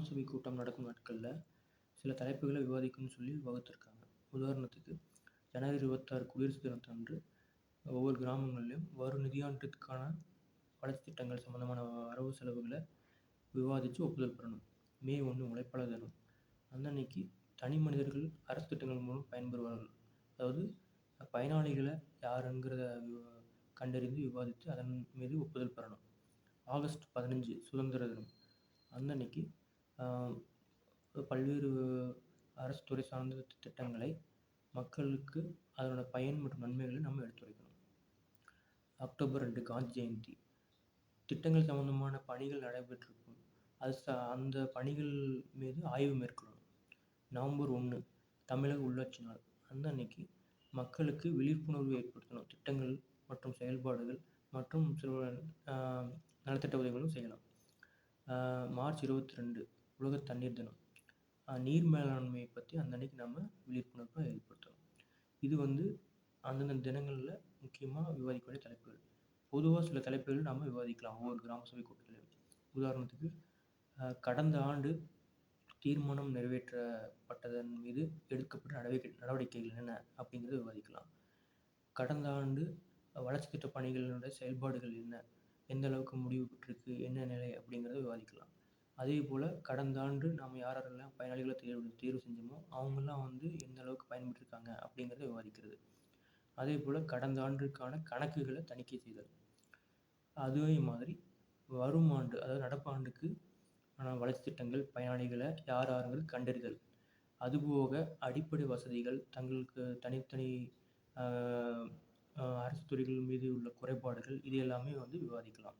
கிராம சபை கூட்டம் நடக்கும் நாட்களில் சில தலைப்புகளை விவாதிக்கணும்னு சொல்லி வகுத்திருக்காங்க. உதாரணத்துக்கு ஜனவரி இருபத்தாறு குடியரசு தினத்தன்று ஒவ்வொரு கிராமங்களிலும் வரும் நிதியாண்டுக்கான வளர்ச்சி திட்டங்கள் சம்மந்தமான வரவு செலவுகளை விவாதித்து ஒப்புதல் பெறணும். மே ஒன்று உழைப்பாளர் தினம். அந்த அன்னைக்கு தனி மனிதர்கள் அரசு திட்டங்கள் மூலம் பயன்பெறுவார்கள். அதாவது பயனாளிகளை யாருங்கிறத கண்டறிந்து விவாதித்து அதன் மீது ஒப்புதல் பெறணும். ஆகஸ்ட் பதினஞ்சு சுதந்திர தினம். அந்த அன்னைக்கு பல்வேறு அரசு துறை சார்ந்த திட்டங்களை மக்களுக்கு அதனோட பயன் மற்றும் நன்மைகளை நம்ம எடுத்துரைக்கணும். அக்டோபர் ரெண்டு காந்தி ஜெயந்தி. திட்டங்கள் சம்மந்தமான பணிகள் நடைபெற்றிருக்கும். அது ச அந்த பணிகள் மீது ஆய்வு மேற்கொள்ளணும். நவம்பர் ஒன்று தமிழக உள்ளாட்சி நாள். அந்த அன்னைக்கு மக்களுக்கு விழிப்புணர்வு ஏற்படுத்தணும். திட்டங்கள் மற்றும் செயல்பாடுகள் மற்றும் சில நலத்திட்ட உதவிகளும் செய்யலாம். மார்ச் இருபத்தி ரெண்டு உலக தண்ணீர் தினம். நீர் மேலாண்மையை பற்றி அந்தன்னைக்கு நம்ம விழிப்புணர்வை ஏற்படுத்தணும். இது வந்து அந்தந்த தினங்களில் முக்கியமாக விவாதிக்க வேண்டிய தலைப்புகள். பொதுவாக சில தலைப்புகள் நம்ம விவாதிக்கலாம். ஒவ்வொரு கிராம சபை கூட்டத்திலையும் உதாரணத்துக்கு கடந்த ஆண்டு தீர்மானம் நிறைவேற்றப்பட்டதன் மீது எடுக்கப்பட்ட நடவடிக்கை நடவடிக்கைகள் என்னென்ன அப்படிங்கிறத விவாதிக்கலாம். கடந்த ஆண்டு வளர்ச்சி திட்ட பணிகளினுடைய செயல்பாடுகள் என்ன? எந்த அளவுக்கு முடிவு பெற்றிருக்கு என்ன நிலை அப்படிங்கிறத விவாதிக்கலாம். அதே போல் கடந்த ஆண்டு நாம் யார் யாரெல்லாம் பயனாளிகளை தேர்வு தேர்வு செஞ்சோமோ அவங்கெல்லாம் வந்து எந்த அளவுக்கு பயன்பெற்றிருக்காங்க அப்படிங்கிறத விவாதிக்கிறது. அதே போல் கடந்த ஆண்டுக்கான கணக்குகளை தணிக்கை செய்தல். அதே மாதிரி வரும் ஆண்டு அதாவது நடப்பு ஆண்டுக்கு வளர்ச்சி திட்டங்கள் பயனாளிகளை யார் யாருங்கிறது கண்டறிதல். அதுபோக அடிப்படை வசதிகள் தங்களுக்கு தனித்தனி அரசு துறைகள் மீது உள்ள குறைபாடுகள் இது எல்லாமே வந்து விவாதிக்கலாம்.